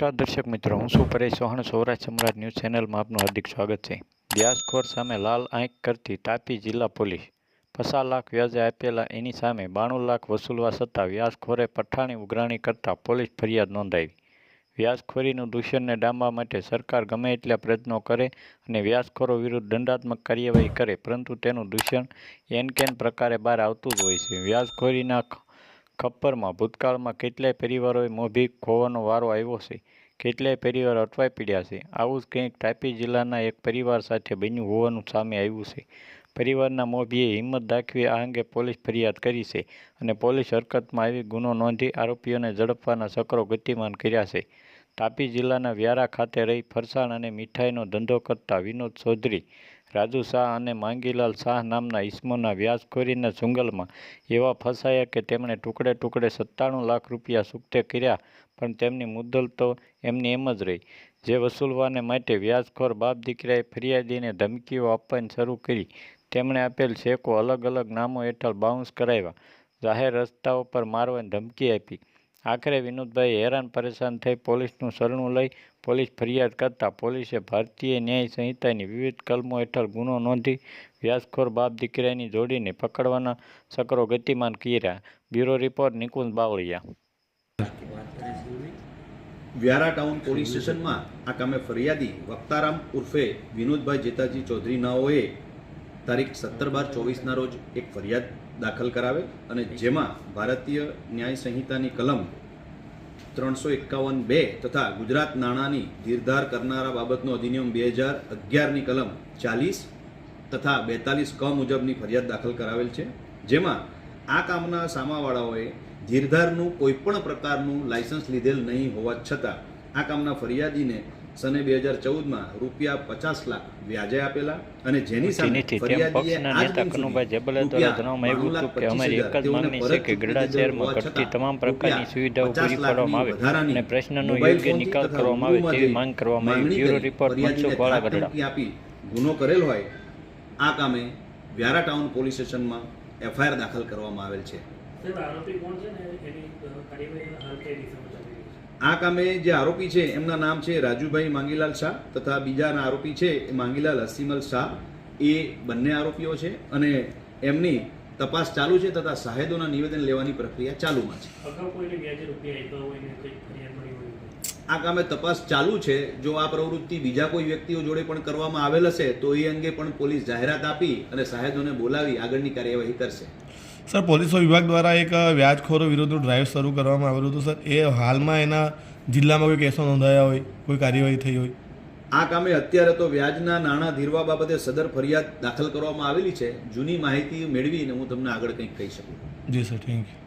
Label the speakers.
Speaker 1: નમસ્કાર દર્શક મિત્રો, હું શું પરેશ ચૌહાણ, સૌરાષ્ટ્ર સમ્રાટ ન્યૂઝ ચેનલમાં આપનું હાર્દિક સ્વાગત છે. વ્યાસખોર સામે લાલ આંખ કરતી તાપી જિલ્લા પોલીસ. પચાસ લાખ વ્યાજે આપેલા એની સામે બાણું લાખ વસૂલવા છતાં વ્યાસખોરે પઠાણી ઉઘરાણી કરતાં પોલીસ ફરિયાદ નોંધાવી. વ્યાસખોરીનું દૂષણને ડામવા માટે સરકાર ગમે એટલા પ્રયત્નો કરે અને વ્યાસખોરો વિરુદ્ધ દંડાત્મક કાર્યવાહી કરે, પરંતુ તેનું દૂષણ એન કેન પ્રકારે બહાર આવતું જ હોય છે. વ્યાસખોરીના ખપ્પરમાં ભૂતકાળમાં કેટલાય પરિવારોએ મોભી ખોવાનો વારો આવ્યો છે, કેટલાય પરિવાર અટવાઈ પડ્યા છે. આવું જ કંઈક તાપી જિલ્લાના એક પરિવાર સાથે બન્યું હોવાનું સામે આવ્યું છે. પરિવારના મોભીએ હિંમત દાખવી આ અંગે પોલીસ ફરિયાદ કરી છે અને પોલીસ હરકતમાં આવી ગુનો નોંધી આરોપીઓને ઝડપવાના ચક્રો ગતિમાન કર્યા છે. તાપી જિલ્લાના વ્યારા ખાતે રહી ફરસાણ અને મીઠાઈનો ધંધો કરતા વિનોદ ચૌધરી રાજુ શાહ અને માંગીલાલ શાહ નામના ઈસમોના વ્યાસખોરીના જંગલમાં એવા ફસાયા કે તેમણે ટુકડે ટુકડે સત્તાણું લાખ રૂપિયા સુક્તે કર્યા, પણ તેમની મુદ્દલ તો એમની એમ જ રહી. જે વસૂલવાને માટે વ્યાજખોર બાપ દીકરાએ ફરિયાદીને ધમકીઓ આપવાની શરૂ કરી, તેમણે આપેલ શેકો અલગ અલગ નામો હેઠળ બાઉન્સ કરાવ્યા. જાહેર રસ્તાઓ પર મારવાની ધમકી આપી. આખરે વિનોદભાઈ હેરાન પરેશાન થઈ પોલીસનું શરણું લઈ પોલીસ ફરિયાદ કરતા પોલીસે ભારતીય ન્યાય સંહિતાની વિવિધ કલમો હેઠળ ગુનો નોંધી વ્યાસખોર બાપ દીકરાની જોડીને પકડવાના સકરો ગતિમાન કર્યા. Bureau report Nikunj Bavaliya.
Speaker 2: Vyara town police સ્ટેશનમાં આ કામે ફરિયાદી વક્તારામ ઉર્ફે વિનોદભાઈ જેતાજી ચૌધરી નાઓએ તારીખ સત્તર બાર ચોવીસના રોજ એક ફરિયાદ દાખલ કરાવે અને જેમાં ભારતીય ન્યાય સંહિતાની કલમ ત્રણસો એકાવન બે તથા ગુજરાત નાણાંની ધીરધાર કરનારા બાબતનો અધિનિયમ બે હજાર અગિયારની કલમ ચાલીસ તથા બેતાલીસ ક મુજબની ફરિયાદ દાખલ કરાવેલ છે. જેમાં આ કામના સામાવાળાઓએ ધીરધારનું કોઈપણ પ્રકારનું લાયસન્સ લીધેલ નહીં હોવા છતાં આ કામના ફરિયાદીને સને બે હજાર ચૌદમાં રૂપિયા પચાસ લાખ વ્યાજે આપેલા અને જેની સામે
Speaker 1: તમામ પ્રકારની સુવિધાઓ પૂરી પાડવામાં આવે અને પ્રશ્નનો યોગ્ય નિકાલ કરવામાં આવે તેવી માંગ કરવામાં આવી. બ્યુરો રિપોર્ટ મનસુખ વાળાગઢડા
Speaker 2: આપી ગુનો કરેલ હોય આ કામે વ્યારા ટાઉન પોલીસ સ્ટેશનમાં એફઆઈઆર દાખલ કરવામાં આવેલ છે.
Speaker 3: આરોપી કોણ છે ને? એની કાર્યવાહી હાલ કઈ દિશામાં ચાલી રહી છે
Speaker 2: આ કામે જે આરોપી છે, એમના નામ છે રાજુભાઈ માંગીલાલ શાહ તથા બીજાના આરોપી છે એ માંગીલાલ હસીમલ શાહ. એ બંને આરોપીઓ છે અને એમની તપાસ ચાલુ છે તથા સાહેદોના નિવેદન લેવાની પ્રક્રિયા ચાલુમાં છે. આ કામે તપાસ ચાલુ છે. જો આ પ્રવૃત્તિ બીજા કોઈ વ્યક્તિઓ જોડે પણ કરવામાં આવેલ હશે તો એ અંગે પણ પોલીસ જાહેરાત આપી અને સાહેબોને બોલાવી આગળની કાર્યવાહી કરશે.
Speaker 4: સર પોલીસ વિભાગ દ્વારા એક વ્યાજખોરો વિરુદ્ધ ડ્રાઈવ શરૂ કરવામાં આવેલું હતું. સર એ હાલમાં એના જિલ્લામાં કોઈ કેસો નોંધાયા હોય કોઈ કાર્યવાહી થઈ હોય?
Speaker 2: આ કામે અત્યારે તો વ્યાજના નાણાં ધીરવા બાબતે સદર ફરિયાદ દાખલ કરવામાં આવેલી છે. જૂની માહિતી મેળવીને હું તમને આગળ કંઈક કહી શકું.
Speaker 4: જી સર થેન્ક યુ.